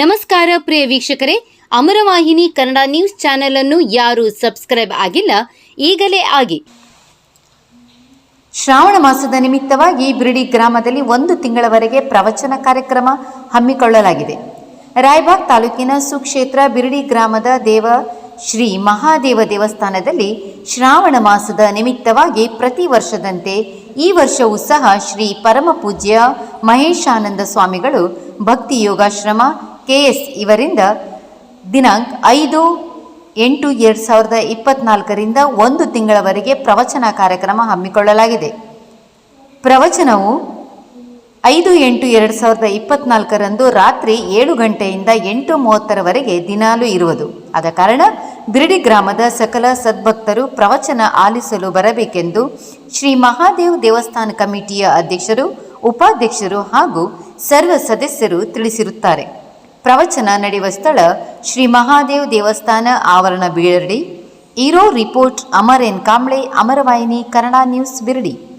ನಮಸ್ಕಾರ ಪ್ರಿಯ ವೀಕ್ಷಕರೇ, ಅಮರವಾಹಿನಿ Kannada news channel ಅನ್ನು ಯಾರು ಸಬ್ಸ್ಕ್ರೈಬ್ ಆಗಿಲ್ಲ, ಈಗಲೇ ಆಗಿ. ಶ್ರಾವಣ ಮಾಸದ ನಿಮಿತ್ತವಾಗಿ ಬಿರುಡಿ ಗ್ರಾಮದಲ್ಲಿ ಒಂದು ತಿಂಗಳವರೆಗೆ ಪ್ರವಚನ ಕಾರ್ಯಕ್ರಮ ಹಮ್ಮಿಕೊಳ್ಳಲಾಗಿದೆ. ರಾಯಬಾಗ್ ತಾಲೂಕಿನ ಸುಕ್ಷೇತ್ರ ಬಿರುಡಿ ಗ್ರಾಮದ ದೇವ, ಶ್ರೀ ಮಹಾದೇವ ದೇವಸ್ಥಾನದಲ್ಲಿ ಶ್ರಾವಣ ಮಾಸದ ನಿಮಿತ್ತವಾಗಿ ಪ್ರತಿ ವರ್ಷದಂತೆ ಈ ವರ್ಷವೂ ಸಹ ಶ್ರೀ ಪರಮಪೂಜ್ಯ ಮಹೇಶಾನಂದ ಸ್ವಾಮಿಗಳು ಭಕ್ತಿ ಯೋಗಾಶ್ರಮ ಕೆಎಸ್ ಇವರಿಂದ ದಿನಾಂಕ ಐದು ಎಂಟು ಎರಡು ಸಾವಿರದ ಇಪ್ಪತ್ನಾಲ್ಕರಿಂದ ಒಂದು ತಿಂಗಳವರೆಗೆ ಪ್ರವಚನ ಕಾರ್ಯಕ್ರಮ ಹಮ್ಮಿಕೊಳ್ಳಲಾಗಿದೆ. ಪ್ರವಚನವು ಐದು ಎಂಟು ಎರಡು ಸಾವಿರದ ಇಪ್ಪತ್ನಾಲ್ಕರಂದು ರಾತ್ರಿ ಏಳು ಗಂಟೆಯಿಂದ ಎಂಟು ಮೂವತ್ತರವರೆಗೆ ದಿನಾಲು ಇರುವುದು. ಆದ ಕಾರಣ ಬಿರಡಿ ಗ್ರಾಮದ ಸಕಲ ಸದ್ಭಕ್ತರು ಪ್ರವಚನ ಆಲಿಸಲು ಬರಬೇಕೆಂದು ಶ್ರೀ ಮಹಾದೇವ್ ದೇವಸ್ಥಾನ ಕಮಿಟಿಯ ಅಧ್ಯಕ್ಷರು, ಉಪಾಧ್ಯಕ್ಷರು ಹಾಗೂ ಸರ್ವ ಸದಸ್ಯರು ತಿಳಿಸಿರುತ್ತಾರೆ. ಪ್ರವಚನ ನಡೆಯುವ ಸ್ಥಳ ಶ್ರೀ ಮಹಾದೇವ್ ದೇವಸ್ಥಾನ ಆವರಣ ಬೀಳರಡಿ. ಇರೋ report Amar N Kamble, Amaravahini, Kannada news Biradi.